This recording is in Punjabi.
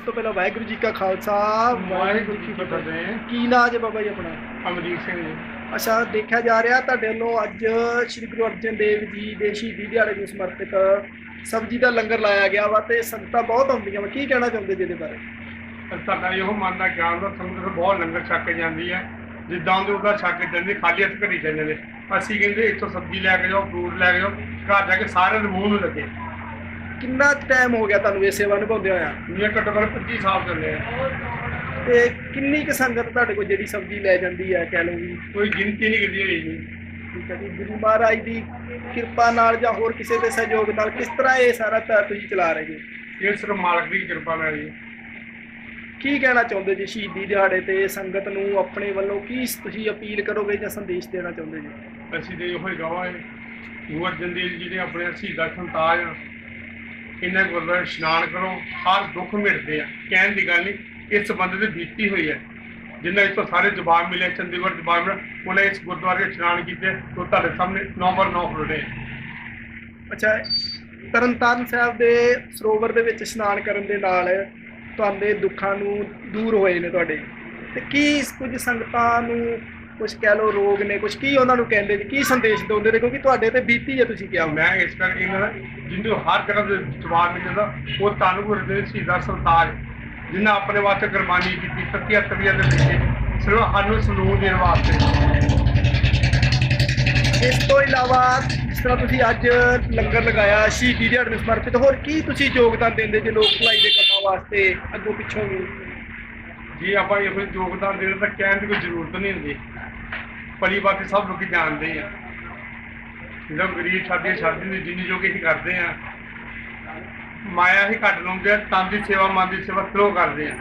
ਤੋਂ ਪਹਿਲਾਂ ਵਾਹਿਗੁਰੂ ਜੀ ਕਾ ਖਾਲਸਾ ਵਾਹਿਗੁਰੂ ਜੀ ਕੀ ਫਤਿਹ। ਕੀ ਨਾਂ ਜੇ ਬਾਬਾ ਜੀ ਆਪਣਾ? ਅਮਰੀਕ ਸਿੰਘ ਜੀ। ਅੱਛਾ ਦੇਖਿਆ ਜਾ ਰਿਹਾ ਤੁਹਾਡੇ ਵੱਲੋਂ ਅੱਜ ਸ੍ਰੀ ਗੁਰੂ ਅਰਜਨ ਦੇਵ ਜੀ ਦੇ ਸ਼ਹੀਦੀ ਦਿਹਾੜੇ ਨੂੰ ਸਮਰਪਿਤ ਸਬਜ਼ੀ ਦਾ ਲੰਗਰ ਲਾਇਆ ਗਿਆ ਵਾ ਤੇ ਸੰਗਤਾਂ ਬਹੁਤ ਆਉਂਦੀਆਂ ਵਾ। ਕੀ ਕਹਿਣਾ ਚਾਹੁੰਦੇ ਜੀ ਇਹਦੇ ਬਾਰੇ? ਤੁਹਾਡਾ ਇਹੋ ਮਨ ਦਾ ਗਿਆਨ ਦਾ ਸੰਗਤ ਬਹੁਤ ਲੰਗਰ ਛਕ ਕੇ ਜਾਂਦੀ ਹੈ। ਜਿੱਦਾਂ ਦੇ ਉਹਦਾ ਛਕ ਕੇ ਜਾਂਦੇ ਖਾਲੀ ਹੱਥ ਘੜੀ ਜਾਂਦੇ ਨੇ। ਅਸੀਂ ਕਹਿੰਦੇ ਇੱਥੋਂ ਸਬਜ਼ੀ ਲੈ ਕੇ ਜਾਓ ਫਰੂਟ ਲੈ ਕੇ ਜਾਓ ਘਰ ਜਾ ਕੇ ਸਾਰਿਆਂ ਦੇ ਮੂੰਹ ਨੂੰ ਲੱਗੇ। ਕਿੰਨਾ ਟਾਈਮ ਹੋ ਗਿਆ ਤੁਹਾਨੂੰ ਇਹ ਸੇਵਾ ਨਿਭਾਉਂਦੇ ਹੋਇਆ? ਇਹ ਘੱਟੋ ਘੱਟ 25 ਸਾਲ ਚੱਲੇ ਆ। ਤੇ ਕਿੰਨੀ ਕੁ ਸੰਗਤ ਤੁਹਾਡੇ ਕੋਲ ਜਿਹੜੀ ਸਬਜ਼ੀ ਲੈ ਜਾਂਦੀ ਹੈ ਕਹਿ ਲਓ ਵੀ? ਕੋਈ ਗਿਣਤੀ ਨਹੀਂ ਕੀਤੀ ਹੋਈ ਜੀ। ਠੀਕ ਹੈ ਜੀ ਗੁਰੂ ਮਹਾਰਾਜ ਦੀ ਕਿਰਪਾ ਨਾਲ ਜਾਂ ਹੋਰ ਕਿਸੇ ਦੇ ਸਹਿਯੋਗ ਨਾਲ ਕਿਸ ਤਰ੍ਹਾਂ ਇਹ ਸਾਰਾ ਤਾਂ ਤੁਸੀਂ ਚਲਾ ਰਹੇ ਜੀ? ਇਹ ਸਿਰਫ ਮਾਲਕ ਦੀ ਕਿਰਪਾ ਨਾਲ ਜੀ। ਕੀ ਕਹਿਣਾ ਚਾਹੁੰਦੇ ਜੀ ਸ਼ਹੀਦੀ ਦਿਹਾੜੇ ਤੇ ਸੰਗਤ ਨੂੰ ਆਪਣੇ ਵੱਲੋਂ ਕੀ ਤੁਸੀਂ ਅਪੀਲ ਕਰੋਗੇ ਜਾਂ ਸੰਦੇਸ਼ ਦੇਣਾ ਚਾਹੁੰਦੇ ਜੀ? ਅਸੀਂ ਤੇ ਇਹੋ ਹੀ ਕਹਾਂਗੇ ਗੁਰੂ ਅਰਜਨ ਦੇਵ ਜੀ ਦੇ ਆਪਣੇ ਸ਼ਹੀਦਾਂ ਸੰਤਾਜ ਇਹਨਾਂ ਗੁਰਦੁਆਰੇ ਇਸ਼ਨਾਨ ਕਰੋ, ਹਰ ਦੁੱਖ ਮਿਟਦੇ ਆ। ਕਹਿਣ ਦੀ ਗੱਲ ਨਹੀਂ, ਇਸ ਬੰਦੇ ਦੀ ਬੀਤੀ ਹੋਈ ਹੈ। ਜਿੰਨਾ ਇਸ ਤੋਂ ਸਾਰੇ ਜਵਾਬ ਮਿਲੇ, ਚੰਡੀਗੜ੍ਹ ਜਵਾਬ ਮਿਲੇ, ਉਹਨੇ ਇਸ ਗੁਰਦੁਆਰੇ ਇਸ਼ਨਾਨ ਕੀਤੇ ਤੋਂ ਤੁਹਾਡੇ ਸਾਹਮਣੇ ਨੰਬਰ 9 ਖੁੱਲੇ ਅੱਛਾ, ਤਰਨਤਾਰਨ ਸਾਹਿਬ ਦੇ ਸਰੋਵਰ ਦੇ ਵਿੱਚ ਇਸ਼ਨਾਨ ਕਰਨ ਦੇ ਨਾਲ ਤੁਹਾਡੇ ਦੁੱਖਾਂ ਨੂੰ ਦੂਰ ਹੋਏ ਨੇ ਤੁਹਾਡੇ। ਤੇ ਕੀ ਇਸ ਕੁਝ ਸੰਗਤਾਂ ਨੂੰ ਕੁਝ ਕਹਿ ਲਓ ਰੋਗ ਨੇ ਕੁਝ ਕੀ ਉਹਨਾਂ ਨੂੰ ਕਹਿੰਦੇ ਜੀ ਕੀ ਸੰਦੇਸ਼ ਦਿੰਦੇ ਨੇ ਕਿਉਂਕਿ ਤੁਹਾਡੇ ਤੇ ਬੀਤੀ ਹੈ ਤੁਸੀਂ ਕਿਹਾ ਮੈਂ ਇਸ ਕਰਕੇ ਇਹਨਾਂ ਦਾ ਹਰ ਤਰ੍ਹਾਂ ਦੇ ਜਵਾਬ ਮਿਲ ਜਾਂਦਾ ਉਹ ਤੁਹਾਨੂੰ ਗੁਰਦੇ ਸ਼ਹੀਦਾਂ ਸਰਤਾਜ ਜਿਨ੍ਹਾਂ ਆਪਣੇ ਵਾਸਤੇ ਕੁਰਬਾਨੀ ਕੀਤੀ ਸੱਤੀਆਂ ਤਵੀਆਂ ਦੇ ਵਿੱਚ ਸਿਰਫ ਸਾਨੂੰ ਸਲੂਨ ਦੇਣ ਵਾਸਤੇ। ਇਸ ਤੋਂ ਇਲਾਵਾ ਜਿਸ ਤਰ੍ਹਾਂ ਤੁਸੀਂ ਅੱਜ ਲੰਗਰ ਲਗਾਇਆ ਸ਼ਹੀਦੀ ਦਿਹਾੜੇ ਨੂੰ ਸਮਰਪਿਤ ਹੋਰ ਕੀ ਤੁਸੀਂ ਯੋਗਦਾਨ ਦਿੰਦੇ ਜੇ ਲੋਕ ਭਲਾਈ ਦੇ ਕੰਮਾਂ ਵਾਸਤੇ ਅੱਗੋਂ ਪਿੱਛੋਂ ਵੀ? ਜੇ ਆਪਾਂ ਇਹੋ ਕੋਈ ਯੋਗਦਾਨ ਦੇਣ ਤਾਂ ਕਹਿਣ ਦੀ ਕੋਈ ਜ਼ਰੂਰਤ ਨਹੀਂ ਹੁੰਦੀ। ਭਲੀ ਬਾਤ ਸਭ ਲੋਕੀ ਜਾਣਦੇ ਆ। ਜਦੋਂ ਗਰੀਬ ਸਾਡੀ ਸਾਡੀ ਦੀ ਜਿੰਨੀ ਜੋਗੇ ਹੀ ਕਰਦੇ ਆ, ਮਾਇਆ ਹੀ ਘੱਟ ਲਾਉਂਦੇ ਆ, ਤਨ ਦੀ ਸੇਵਾ, ਮਨ ਦੀ ਸੇਵਾ ਕਿਉਂ ਕਰਦੇ ਆ।